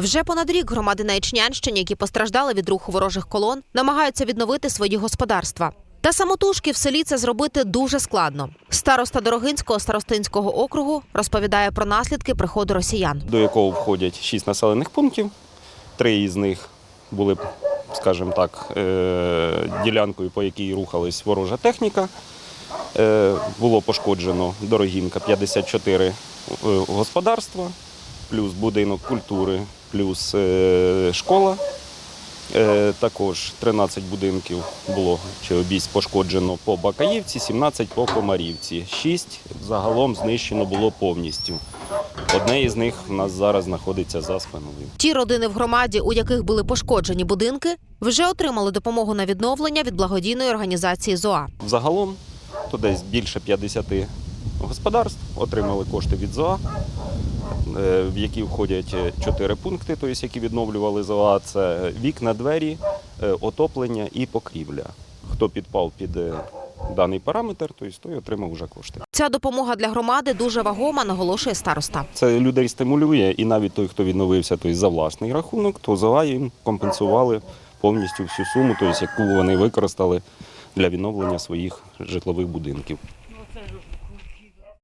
Вже понад рік громади на Ічнянщині, які постраждали від руху ворожих колон, намагаються відновити свої господарства. Та самотужки в селі це зробити дуже складно. Староста Дорогинського старостинського округу розповідає про наслідки приходу росіян. до якого входять шість населених пунктів. Три із них були, скажімо так, е, ділянкою, по якій рухалась ворожа техніка. Е, Було пошкоджено Дорогінка 54 е, господарства, плюс будинок культури, плюс е, школа. Е, Також 13 будинків було чи обійсь пошкоджено по Бакаївці, 17 по Комарівці. 6 загалом знищено було повністю. Одне із них в нас зараз знаходиться за спиною. Ті родини в громаді, у яких були пошкоджені будинки, вже отримали допомогу на відновлення від благодійної організації ЗОА. Загалом то десь більше 50 господарств отримали кошти від ЗОА, е, в які входять чотири пункти, тобто, які відновлювали ЗОА. Це вікна, двері, е, отоплення і покрівля. Хто підпав під е, даний параметр, тобто той отримав вже кошти. Ця допомога для громади дуже вагома, наголошує староста. Це людей стимулює, і навіть той, хто відновився тобто, за власний рахунок, то ЗОА їм компенсували повністю всю суму, тобто, яку вони використали для відновлення своїх житлових будинків.